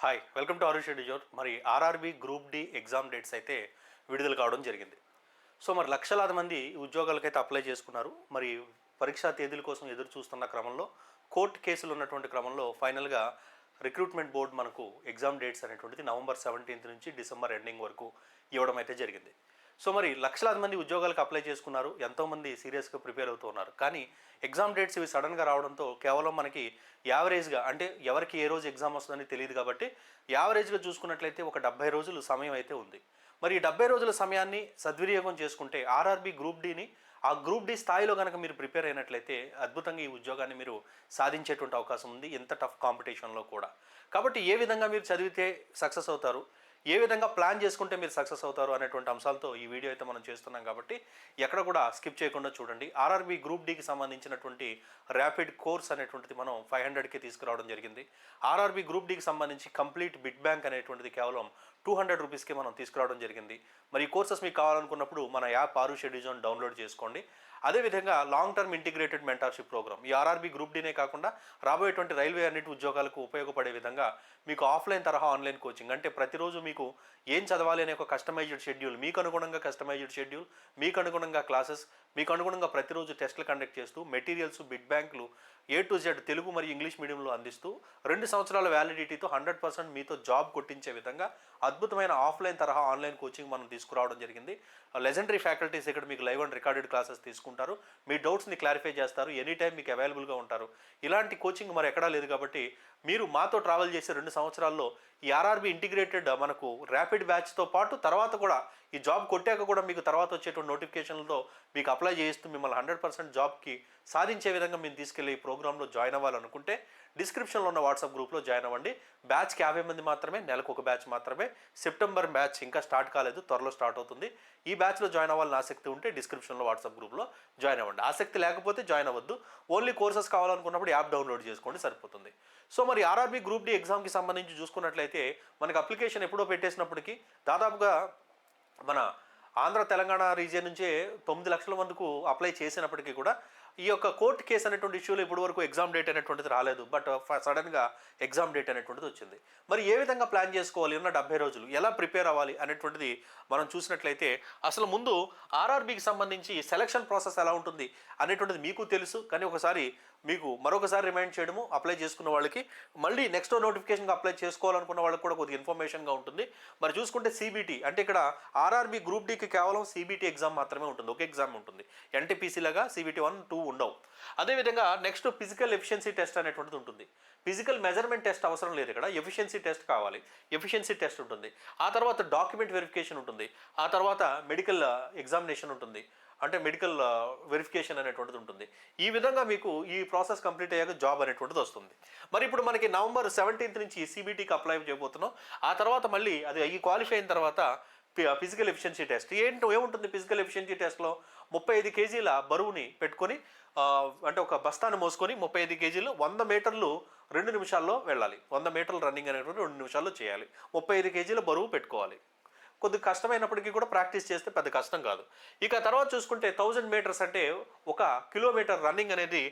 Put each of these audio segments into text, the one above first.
Hi welcome to Aarush డిజోర్ మరి RRB group D exam dates అయితే విడుదల కావడం జరిగింది. సో మరి లక్షలాది మంది ఉద్యోగాలకైతే అప్లై చేసుకున్నారు. మరి పరీక్షా తేదీల కోసం ఎదురు చూస్తున్న క్రమంలో కోర్టు కేసులు ఉన్నటువంటి క్రమంలో ఫైనల్గా రిక్రూట్మెంట్ బోర్డు మనకు ఎగ్జామ్ డేట్స్ అనేటువంటిది నవంబర్ సెవెంటీన్త్ నుంచి డిసెంబర్ ఎండింగ్ వరకు ఇవ్వడం అయితే జరిగింది. సో మరి లక్షలాది మంది ఉద్యోగాలకు అప్లై చేసుకున్నారు ఎంతోమంది సీరియస్గా ప్రిపేర్ అవుతున్నారు కానీ ఎగ్జామ్ డేట్స్ ఇవి సడన్గా రావడంతో కేవలం మనకి యావరేజ్గా అంటే ఎవరికి ఏ రోజు ఎగ్జామ్ వస్తుందని తెలియదు కాబట్టి యావరేజ్గా చూసుకున్నట్లయితే ఒక డెబ్బై రోజులు సమయం అయితే ఉంది. మరి ఈ డెబ్బై రోజుల సమయాన్ని సద్వినియోగం చేసుకుంటే ఆర్ఆర్బి గ్రూప్ డిని ఆ గ్రూప్ డి స్థాయిలో కనుక మీరు ప్రిపేర్ అయినట్లయితే అద్భుతంగా ఈ ఉద్యోగాన్ని మీరు సాధించేటువంటి అవకాశం ఉంది ఎంత టఫ్ కాంపిటీషన్లో కూడా. కాబట్టి ఏ విధంగా మీరు చదివితే సక్సెస్ అవుతారు ఏ విధంగా ప్లాన్ చేసుకుంటే మీరు సక్సెస్ అవుతారు అనేటువంటి అంశాలతో ఈ వీడియో అయితే మనం చేస్తున్నాం కాబట్టి ఎక్కడ కూడా స్కిప్ చేయకుండా చూడండి. ఆర్ఆర్బి గ్రూప్ డికి సంబంధించినటువంటి ర్యాపిడ్ కోర్స్ అనేటువంటిది మనం ఫైవ్ హండ్రెడ్కి తీసుకురావడం జరిగింది. ఆర్ఆర్బి గ్రూప్ డికి సంబంధించి కంప్లీట్ బిట్ బ్యాంక్ అనేటువంటిది కేవలం టూ హండ్రెడ్ రూపీస్కి మనం తీసుకురావడం జరిగింది. మరి ఈ కోర్సెస్ మీకు కావాలనుకున్నప్పుడు మన యాప్ ఆరు షెడ్యూజోన్ డౌన్లోడ్ చేసుకోండి. అదేవిధంగా long term integrated mentorship programme ఈ ఆర్ఆర్బీ గ్రూప్ డీనే కాకుండా రాబోయేటువంటి రైల్వే అన్నిటి ఉద్యోగాలకు ఉపయోగపడే విధంగా మీకు ఆఫ్లైన్ తరహా ఆన్లైన్ కోచింగ్ అంటే ప్రతిరోజు మీకు ఏం చదవాలి అనే ఒక కస్టమైజ్డ్ షెడ్యూల్ మీకు అనుగుణంగా కస్టమైజ్డ్ షెడ్యూల్ మీకు అనుగుణంగా క్లాసెస్ మీకు అనుగుణంగా ప్రతిరోజు టెస్టులు కండక్ట్ చేస్తూ మెటీరియల్స్ బిడ్ బ్యాంకులు ఏ టు జెడ్ తెలుగు మరియు ఇంగ్లీష్ మీడియంలో అందిస్తూ రెండు సంవత్సరాల వ్యాలిడిటీతో హండ్రెడ్ పర్సెంట్ మీతో జాబ్ కొట్టించే విధంగా అద్భుతమైన ఆఫ్లైన్ తరహా ఆన్లైన్ కోచింగ్ మనం తీసుకురావడం జరిగింది. లెజెండరీ ఫ్యాకల్టీస్ ఇక్కడ మీకు లైవ్ అండ్ రికార్డెడ్ క్లాసెస్ తీసుకుంటారు. మీ డౌట్స్ని క్లారిఫై చేస్తారు. ఎనీ టైం మీకు అవైలబుల్గా ఉంటారు. ఇలాంటి కోచింగ్ మరి ఎక్కడా లేదు కాబట్టి మీరు మాతో ట్రావెల్ చేసే రెండు సంవత్సరాల్లో ఈ ఆర్ఆర్బి ఇంటిగ్రేటెడ్ మనకు ర్యాపిడ్ బ్యాచ్తో పాటు తర్వాత కూడా ఈ జాబ్ కొట్టాక కూడా మీకు తర్వాత వచ్చేటువంటి నోటిఫికేషన్లతో మీకు అప్లై చేస్తూ మిమ్మల్ని హండ్రెడ్ పర్సెంట్ జాబ్కి సాధించే విధంగా మేము తీసుకెళ్ళి ఈ ప్రోగ్రాంలో జాయిన్ అవ్వాలనుకుంటే డిస్క్రిప్షన్లో ఉన్న వాట్సాప్ గ్రూప్లో జాయిన్ అవ్వండి. బ్యాచ్కి యాభై మంది మాత్రమే నెలకు ఒక బ్యాచ్ మాత్రమే. సెప్టెంబర్ బ్యాచ్ ఇంకా స్టార్ట్ కాలేదు త్వరలో స్టార్ట్ అవుతుంది. ఈ బ్యాచ్లో జాయిన్ అవ్వాలని ఆసక్తి ఉంటే డిస్క్రిప్షన్లో వాట్సాప్ గ్రూప్లో జాయిన్ అవ్వండి. ఆసక్తి లేకపోతే జాయిన్ అవ్వద్దు. ఓన్లీ కోర్సెస్ కావాలనుకున్నప్పుడు యాప్ డౌన్లోడ్ చేసుకోండి సరిపోతుంది. సో మరి ఆర్ఆర్బీ గ్రూప్ డి ఎగ్జామ్కి సంబంధించి చూసుకున్నట్లయితే మనకి అప్లికేషన్ ఎప్పుడో పెట్టేసినప్పటికీ దాదాపుగా మన ఆంధ్ర తెలంగాణ రీజియన్ నుంచే తొమ్మిది లక్షల మందికి అప్లై చేసినప్పటికీ కూడా ఈ యొక్క కోర్టు కేసు అనేటువంటి ఇష్యూలో ఇప్పటి వరకు ఎగ్జామ్ డేట్ అనేటువంటిది రాలేదు. బట్ సడన్గా ఎగ్జామ్ డేట్ అనేటువంటిది వచ్చింది. మరి ఏ విధంగా ప్లాన్ చేసుకోవాలి? ఉన్న డెబ్బై రోజులు ఎలా ప్రిపేర్ అవ్వాలి అనేటువంటిది మనం చూసినట్లయితే అసలు ముందు ఆర్ఆర్బీకి సంబంధించి సెలక్షన్ ప్రాసెస్ ఎలా ఉంటుంది అనేటువంటిది మీకు తెలుసు. కానీ ఒకసారి మీకు మరొకసారి రిమైండ్ చేయడము అప్లై చేసుకున్న వాళ్ళకి. మళ్ళీ నెక్స్ట్ నోటిఫికేషన్కి అప్లై చేసుకోవాలనుకున్న వాళ్ళకి కూడా కొద్దిగా ఇన్ఫర్మేషన్గా ఉంటుంది. మరి చూసుకుంటే సీబీటీ అంటే ఇక్కడ ఆర్ఆర్బీ గ్రూప్ డీకి కేవలం సీబీటీ ఎగ్జామ్ మాత్రమే ఉంటుంది. ఒక ఎగ్జామ్ ఉంటుంది. ఎన్టీపీసీ లాగా సీబీటీ వన్ టూ ఉండవు. అదేవిధంగా నెక్స్ట్ ఫిజికల్ ఎఫిషియన్సీ టెస్ట్ అనేటువంటిది ఉంటుంది. ఫిజికల్ మెజర్మెంట్ టెస్ట్ అవసరం లేదు ఇక్కడ. ఎఫిషియన్సీ టెస్ట్ కావాలి. ఎఫిషియన్సీ టెస్ట్ ఉంటుంది. ఆ తర్వాత డాక్యుమెంట్ వెరిఫికేషన్ ఉంటుంది. ఆ తర్వాత మెడికల్ ఎగ్జామినేషన్ uh, ఉంటుంది. అంటే మెడికల్ వెరిఫికేషన్ uh, అనేటువంటిది ఉంటుంది. ఈ విధంగా మీకు ఈ ప్రాసెస్ కంప్లీట్ అయ్యాక జాబ్ అనేటువంటిది వస్తుంది. మరి ఇప్పుడు మనకి నవంబర్ సెవెంటీన్త్ నుంచి సిబిటీకి అప్లై చేయబోతున్నాం. ఆ తర్వాత మళ్ళీ అది ఈ క్వాలిఫై అయిన తర్వాత ఫిజికల్ ఎఫిషియన్సీ టెస్ట్ ఏంటో ఏముంటుంది ఫిజికల్ ఎఫిషియన్సీ టెస్ట్లో ముప్పై ఐదు కేజీల బరువుని పెట్టుకొని అంటే ఒక బస్తాను మోసుకొని ముప్పై ఐదు కేజీలు వంద మీటర్లు రెండు నిమిషాల్లో వెళ్ళాలి. వంద మీటర్లు రన్నింగ్ అనేటువంటి రెండు నిమిషాల్లో చేయాలి. ముప్పై ఐదు కేజీల బరువు పెట్టుకోవాలి. కొద్ది కష్టమైనప్పటికీ కూడా ప్రాక్టీస్ చేస్తే పెద్ద కష్టం కాదు. ఇక తర్వాత చూసుకుంటే థౌజండ్ మీటర్స్ అంటే ఒక కిలోమీటర్ రన్నింగ్ అనేది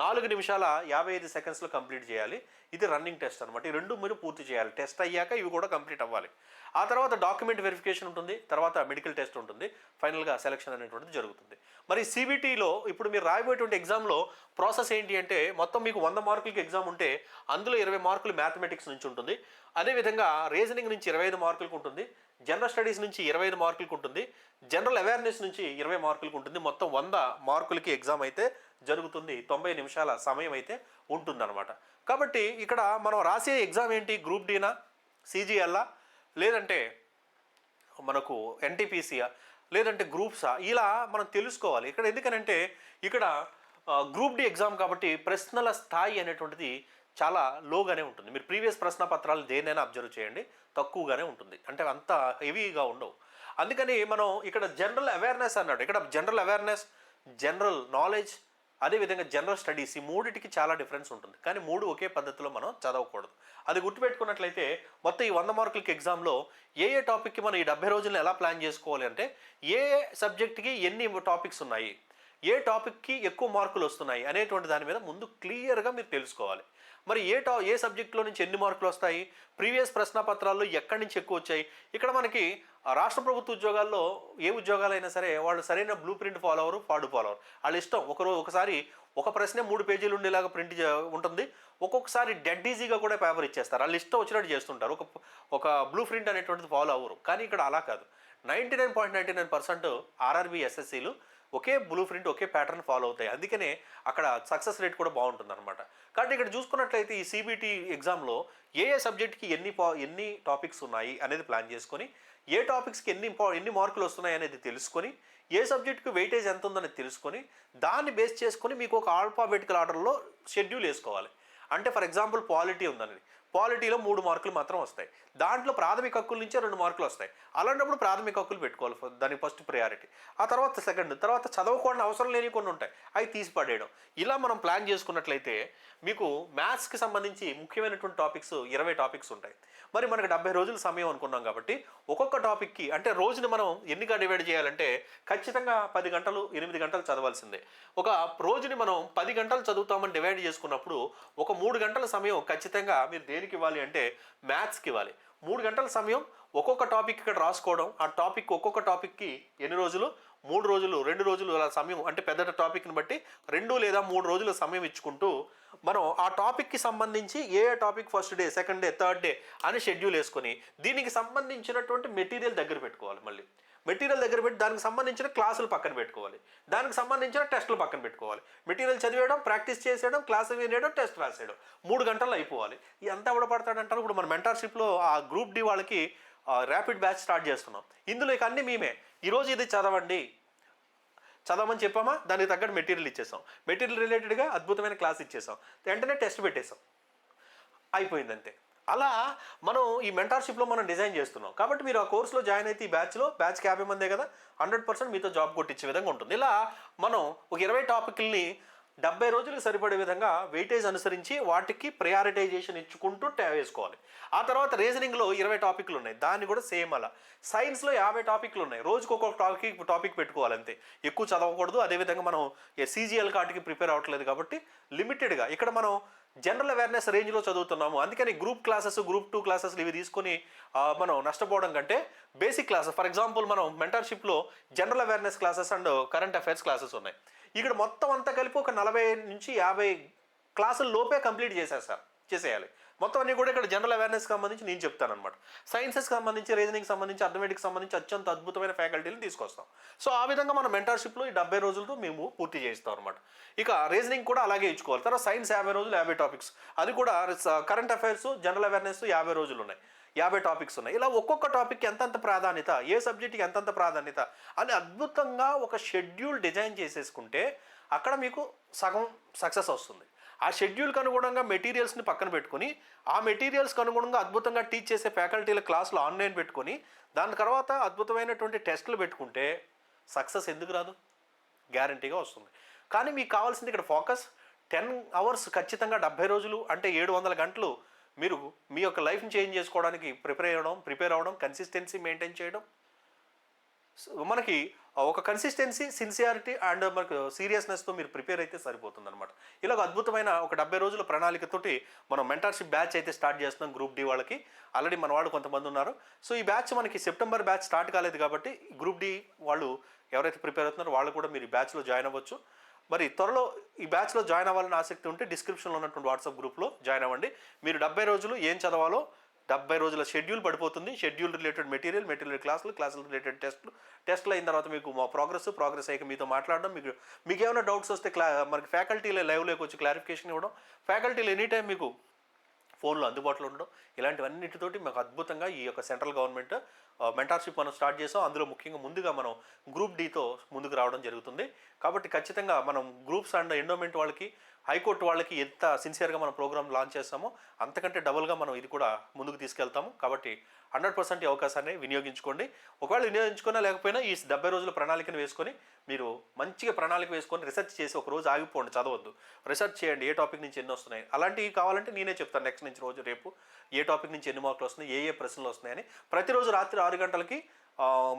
నాలుగు నిమిషాల యాభై ఐదు సెకండ్స్లో కంప్లీట్ చేయాలి. ఇది రన్నింగ్ టెస్ట్ అనమాట ఈ రెండు మీరు పూర్తి చేయాలి. టెస్ట్ అయ్యాక ఇవి కూడా కంప్లీట్ అవ్వాలి. ఆ తర్వాత డాక్యుమెంట్ వెరిఫికేషన్ ఉంటుంది. తర్వాత మెడికల్ టెస్ట్ ఉంటుంది. ఫైనల్గా సెలక్షన్ అనేటువంటిది జరుగుతుంది. మరి సిబిటీలో ఇప్పుడు మీరు రాయబోయేటువంటి ఎగ్జామ్లో ప్రాసెస్ ఏంటి అంటే మొత్తం మీకు వంద మార్కులకి ఎగ్జామ్ ఉంటే అందులో ఇరవై మార్కులు మ్యాథమెటిక్స్ నుంచి ఉంటుంది. అదేవిధంగా రీజనింగ్ నుంచి ఇరవై ఐదు మార్కులకు ఉంటుంది. జనరల్ స్టడీస్ నుంచి ఇరవై ఐదు మార్కులకు ఉంటుంది. జనరల్ అవేర్నెస్ నుంచి ఇరవై మార్కులకు ఉంటుంది. మొత్తం వంద మార్కులకి ఎగ్జామ్ అయితే జరుగుతుంది. తొంభై నిమిషాల సమయం అయితే ఉంటుందన్నమాట. కాబట్టి ఇక్కడ మనం రాసే ఎగ్జామ్ ఏంటి? గ్రూప్ డీనా సీజీఎల్లా లేదంటే మనకు ఎన్టీపీసీయా లేదంటే గ్రూప్సా ఇలా మనం తెలుసుకోవాలి. ఇక్కడ ఎందుకనంటే ఇక్కడ గ్రూప్ డి ఎగ్జామ్ కాబట్టి ప్రశ్నల స్థాయి అనేటువంటిది చాలా లోగానే ఉంటుంది. మీరు ప్రీవియస్ ప్రశ్న పత్రాలు దేనైనా అబ్జర్వ్ చేయండి. తక్కువగానే ఉంటుంది. అంటే అంత హెవీగా ఉండవు. అందుకని మనం ఇక్కడ జనరల్ అవేర్నెస్ అన్నాడు. ఇక్కడ జనరల్ అవేర్నెస్ జనరల్ నాలెడ్జ్ అదేవిధంగా జనరల్ స్టడీస్ ఈ మూడిటికి చాలా డిఫరెన్స్ ఉంటుంది. కానీ మూడు ఒకే పద్ధతిలో మనం చదవకూడదు. అది గుర్తుపెట్టుకున్నట్లయితే మొత్తం ఈ వంద మార్కులకి ఎగ్జామ్లో ఏ ఏ టాపిక్కి మనం ఈ డెబ్బై రోజులను ఎలా ప్లాన్ చేసుకోవాలి అంటే ఏ ఏ సబ్జెక్ట్కి ఎన్ని టాపిక్స్ ఉన్నాయి? ఏ టాపిక్కి ఎక్కువ మార్కులు వస్తున్నాయి అనేటువంటి దాని మీద ముందు క్లియర్గా మీరు తెలుసుకోవాలి. మరి ఏ టా ఏ సబ్జెక్ట్లో నుంచి ఎన్ని మార్కులు వస్తాయి? ప్రీవియస్ ప్రశ్నపత్రాల్లో ఎక్కడి నుంచి ఎక్కువ వచ్చాయి? ఇక్కడ మనకి రాష్ట్ర ప్రభుత్వ ఉద్యోగాల్లో ఏ ఉద్యోగాలైనా సరే వాళ్ళు సరైన బ్లూ ప్రింట్ ఫాలో అవరు పాడు ఫాలో అవరు వాళ్ళ ఇష్టం ఒకరు ఒకసారి ఒక ప్రశ్నే మూడు పేజీలు ఉండేలాగా ప్రింట్ ఉంటుంది. ఒక్కొక్కసారి డెడ్ ఈజీగా కూడా పేపర్ ఇచ్చేస్తారు. వాళ్ళు ఇష్టం వచ్చినట్టు చేస్తుంటారు. ఒక ఒక బ్లూ ప్రింట్ అనేటువంటిది ఫాలో అవ్వరు కానీ ఇక్కడ అలా కాదు. Ninety nine point ninety nine percent RRB ఎస్ఎస్సీలు ఒకే బ్లూ ప్రింట్ ఒకే ప్యాటర్న్ ఫాలో అవుతాయి. అందుకనే అక్కడ సక్సెస్ రేట్ కూడా బాగుంటుంది అనమాట కాబట్టి ఇక్కడ చూసుకున్నట్లయితే ఈ సిబిటి ఎగ్జామ్లో ఏ ఏ సబ్జెక్ట్కి ఎన్ని పా ఎన్ని టాపిక్స్ ఉన్నాయి అనేది ప్లాన్ చేసుకొని ఏ టాపిక్స్కి ఎన్ని ఇంపా ఎన్ని మార్కులు వస్తున్నాయి అనేది తెలుసుకొని ఏ సబ్జెక్ట్కి వెయిటేజ్ ఎంత ఉందనేది తెలుసుకొని దాన్ని బేస్ చేసుకొని మీకు ఒక ఆల్ఫాబెటికల్ ఆర్డర్లో షెడ్యూల్ వేసుకోవాలి. అంటే ఫర్ ఎగ్జాంపుల్ పాలిటీ ఉందండి పాలిటీలో మూడు మార్కులు మాత్రం వస్తాయి. దాంట్లో ప్రాథమిక హక్కుల నుంచే రెండు మార్కులు వస్తాయి. అలాంటప్పుడు ప్రాథమిక హక్కులు పెట్టుకోవాలి. దాని దానికి ఫస్ట్ ప్రయారిటీ ఆ తర్వాత సెకండ్ తర్వాత చదవకూడని అవసరం లేని కొన్ని ఉంటాయి. అవి తీసి పడేయడం. ఇలా మనం ప్లాన్ చేసుకున్నట్లయితే మీకు మ్యాథ్స్కి సంబంధించి ముఖ్యమైనటువంటి టాపిక్స్ ఇరవై టాపిక్స్ ఉంటాయి. మరి మనకు డెబ్బై రోజుల సమయం అనుకున్నాం కాబట్టి ఒక్కొక్క టాపిక్కి అంటే రోజుని మనం ఎన్నిగా డివైడ్ చేయాలంటే ఖచ్చితంగా పది గంటలు ఎనిమిది గంటలు చదవాల్సిందే. ఒక రోజుని మనం పది గంటలు చదువుతామని డివైడ్ చేసుకున్నప్పుడు ఒక మూడు గంటల సమయం ఖచ్చితంగా మీరు దేనికి ఇవ్వాలి అంటే మ్యాథ్స్కి ఇవ్వాలి మూడు గంటల సమయం ఒక్కొక్క టాపిక్ ఇక్కడ రాసుకోవడం ఆ టాపిక్ ఒక్కొక్క టాపిక్కి ఎన్ని రోజులు? మూడు రోజులు రెండు రోజులు అలా సమయం అంటే పెద్ద టాపిక్ని బట్టి రెండు లేదా మూడు రోజుల సమయం ఇచ్చుకుంటూ మనం ఆ టాపిక్కి సంబంధించి ఏ ఏ topic first day second day third day అని షెడ్యూల్ వేసుకొని దీనికి సంబంధించినటువంటి మెటీరియల్ దగ్గర పెట్టుకోవాలి మళ్ళీ. మెటీరియల్ దగ్గర పెట్టి దానికి సంబంధించిన క్లాసులు పక్కన పెట్టుకోవాలి. దానికి సంబంధించిన టెస్టులు పక్కన పెట్టుకోవాలి. మెటీరియల్ చదివేయడం ప్రాక్టీస్ చేసేయడం క్లాసులు వినేయడం టెస్ట్ రాసేయడం మూడు గంటల్లో అయిపోవాలి. ఎంత ఎవడపడతాడంటారు ఇప్పుడు మన మెంటర్షిప్లో ఆ గ్రూప్ డి వాళ్ళకి ర్యాపిడ్ బ్యాచ్ స్టార్ట్ చేస్తున్నాం. ఇందులో ఇక అన్నీ మేమే. ఈరోజు ఇది చదవండి. చదవమని చెప్పామా? దానికి తగ్గట్టు మెటీరియల్ ఇచ్చేసాం. మెటీరియల్ రిలేటెడ్గా అద్భుతమైన క్లాస్ ఇచ్చేసాం. వెంటనే టెస్ట్ పెట్టేసాం. అయిపోయింది అంతే అలా మనం ఈ మెంటార్షిప్లో మనం డిజైన్ చేస్తున్నాం. కాబట్టి మీరు ఆ కోర్సులో జాయిన్ అయితే ఈ బ్యాచ్లో బ్యాచ్కి యాభై మందే కదా? హండ్రెడ్ పర్సెంట్ మీతో జాబ్ కొట్టించే విధంగా ఉంటుంది. ఇలా మనం ఒక ఇరవై టాపిక్ల్ని డెబ్బై రోజులకు సరిపడే విధంగా వెయిటేజ్ అనుసరించి వాటికి ప్రయారిటైజేషన్ ఇచ్చుకుంటూ ట్యా వేసుకోవాలి. ఆ తర్వాత రీజనింగ్లో ఇరవై టాపిక్లు ఉన్నాయి. దాన్ని కూడా సేమ్ అలా. సైన్స్లో యాభై టాపిక్లు ఉన్నాయి. రోజుకు ఒక్కొక్క టాపిక్ టాపిక్ పెట్టుకోవాలి అంతే. ఎక్కువ చదవకూడదు. అదేవిధంగా మనం సీజీఎల్ కార్డుకి ప్రిపేర్ అవ్వట్లేదు కాబట్టి లిమిటెడ్గా. ఇక్కడ మనం జనరల్ అవేర్నెస్ రేంజ్లో చదువుతున్నాము. అందుకని group classes group two classes ఇవి తీసుకొని మనం నష్టపోవడం కంటే బేసిక్ క్లాసెస్. ఫర్ ఎగ్జాంపుల్ మనం మెంటర్షిప్లో general awareness classes and current affairs classes ఉన్నాయి. ఇక్కడ మొత్తం అంతా కలిపి ఒక నలభై నుంచి యాభై క్లాసుల లోపే కంప్లీట్ చేసేస్తారు చేసేయాలి. మొత్తం అన్ని కూడా ఇక్కడ జనరల్ అవేర్నెస్ సంబంధించి నేను చెప్తాను అనమాట సైన్సెస్కి సంబంధించి రీజనింగ్ సంబంధించి అర్థమెటిక్ సంబంధించి అత్యంత అద్భుతమైన ఫ్యాకల్టీని తీసుకొస్తాం. సో ఆ విధంగా మన మెంటర్షిప్లో ఈ డెబ్బై రోజులతో మేము పూర్తి చేస్తాం అనమాట ఇక రీజనింగ్ కూడా అలాగే ఇచ్చుకోవాలి. తర్వాత సైన్స్ యాభై రోజులు యాభై టాపిక్స్ అది కూడా కరెంట్ అఫైర్స్ జనరల్ అవేర్నెస్ యాభై రోజులు ఉన్నాయి. యాభై టాపిక్స్ ఉన్నాయి. ఇలా ఒక్కొక్క టాపిక్ ఎంతంత ప్రాధాన్యత ఏ సబ్జెక్ట్కి ఎంతంత ప్రాధాన్యత అని అద్భుతంగా ఒక షెడ్యూల్ డిజైన్ చేసేసుకుంటే అక్కడ మీకు సగం సక్సెస్ వస్తుంది. ఆ షెడ్యూల్కి అనుగుణంగా మెటీరియల్స్ని పక్కన పెట్టుకొని ఆ మెటీరియల్స్కి అనుగుణంగా అద్భుతంగా టీచ్ చేసే ఫ్యాకల్టీల క్లాసులు ఆన్లైన్ పెట్టుకొని దాని తర్వాత అద్భుతమైనటువంటి టెస్టులు పెట్టుకుంటే సక్సెస్ ఎందుకు రాదు? గ్యారంటీగా వస్తుంది. కానీ మీకు కావాల్సింది ఇక్కడ ఫోకస్. టెన్ అవర్స్ ఖచ్చితంగా డెబ్బై రోజులు అంటే ఏడు వందల గంటలు మీరు మీ యొక్క లైఫ్ని చేంజ్ చేసుకోవడానికి ప్రిపేర్ అవ్వడం ప్రిపేర్ అవ్వడం కన్సిస్టెన్సీ మెయింటైన్ చేయడం. సో మనకి ఒక కన్సిస్టెన్సీ సిన్సియారిటీ అండ్ మనకు సీరియస్నెస్తో మీరు ప్రిపేర్ అయితే సరిపోతుంది అనమాట ఇలాగ అద్భుతమైన ఒక డెబ్బై రోజుల ప్రణాళికతోటి మనం మెంటర్షిప్ బ్యాచ్ అయితే స్టార్ట్ చేస్తున్నాం గ్రూప్ డి వాళ్ళకి. ఆల్రెడీ మన వాళ్ళు కొంతమంది ఉన్నారు. సో ఈ బ్యాచ్ మనకి సెప్టెంబర్ బ్యాచ్ స్టార్ట్ కాలేదు కాబట్టి గ్రూప్ డి వాళ్ళు ఎవరైతే ప్రిపేర్ అవుతున్నారో వాళ్ళు కూడా మీరు ఈ బ్యాచ్లో జాయిన్ అవ్వచ్చు. మరి త్వరలో ఈ బ్యాచ్లో జాయిన్ అవ్వాలని ఆసక్తి ఉంటే డిస్క్రిప్షన్లో ఉన్నటువంటి వాట్సాప్ గ్రూప్లో జాయిన్ అవ్వండి. మీరు డెబ్బై రోజులు ఏం చదవాలో డెబ్బై రోజుల షెడ్యూల్ పడిపోతుంది. షెడ్యూల్ రిలేటెడ్ మెటీరియల్ మెటీరియల్ క్లాసులు క్లాసులు రిలేటెడ్ టెస్ట్లు. టెస్ట్లు అయిన తర్వాత మీకు మా ప్రోగ్రెస్ ప్రోగ్రెస్ అయ్యాక మీతో మాట్లాడడం. మీకు మీకు ఏమైనా డౌట్స్ వస్తే క్లా మనకి ఫ్యాకల్టీలో లైవ్లోకి వచ్చి క్లారిఫికేషన్ ఇవ్వడం. ఫ్యాకల్టీలు ఎనీ టైం మీకు ఫోన్లో అందుబాటులో ఉండడం. ఇలాంటివన్నిటితోటి మాకు అద్భుతంగా ఈ యొక్క సెంట్రల్ గవర్నమెంట్ మెంటార్షిప్ మనం స్టార్ట్ చేసాం. అందులో ముఖ్యంగా ముందుగా మనం గ్రూప్ డీతో ముందుకు రావడం జరుగుతుంది. కాబట్టి ఖచ్చితంగా మనం గ్రూప్స్ అండ్ ఎండోమెంట్ వాళ్ళకి హైకోర్టు వాళ్ళకి ఎంత సిన్సియర్గా మనం ప్రోగ్రామ్ లాంచ్ చేస్తామో అంతకంటే డబుల్గా మనం ఇది కూడా ముందుకు తీసుకెళ్తాము. కాబట్టి హండ్రెడ్ పర్సెంట్ అవకాశాన్ని వినియోగించుకోండి. ఒకవేళ వినియోగించుకున్నా లేకపోయినా ఈ డెబ్బై రోజుల ప్రణాళికను వేసుకొని మీరు మంచిగా ప్రణాళిక వేసుకొని రీసెర్చ్ చేసి ఒక రోజు ఆగిపోండి చదవద్దు. రీసెర్చ్ చేయండి ఏ టాపిక్ నుంచి ఎన్ని వస్తున్నాయి. అలాంటివి కావాలంటే నేనే చెప్తాను నెక్స్ట్ నుంచి రోజు రేపు ఏ టాపిక్ నుంచి ఎన్ని మార్కులు వస్తున్నాయి ఏ ఏ ప్రశ్నలు వస్తున్నాయని. ప్రతిరోజు రాత్రి ఆరు గంటలకి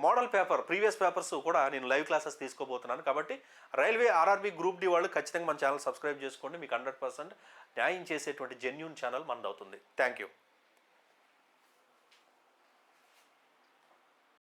మోడల్ పేపర్ ప్రీవియస్ పేపర్స్ కూడా నేను లైవ్ క్లాసెస్ తీసుకోబోతున్నాను. కాబట్టి రైల్వే ఆర్ఆర్బీ గ్రూప్ డి వాళ్ళు ఖచ్చితంగా మన ఛానల్ సబ్స్క్రైబ్ చేసుకోండి. మీకు హండ్రెడ్ పర్సెంట్ న్యాయం చేసేటువంటి జెన్యున్ ఛానల్ మనది అవుతుంది థ్యాంక్ యూ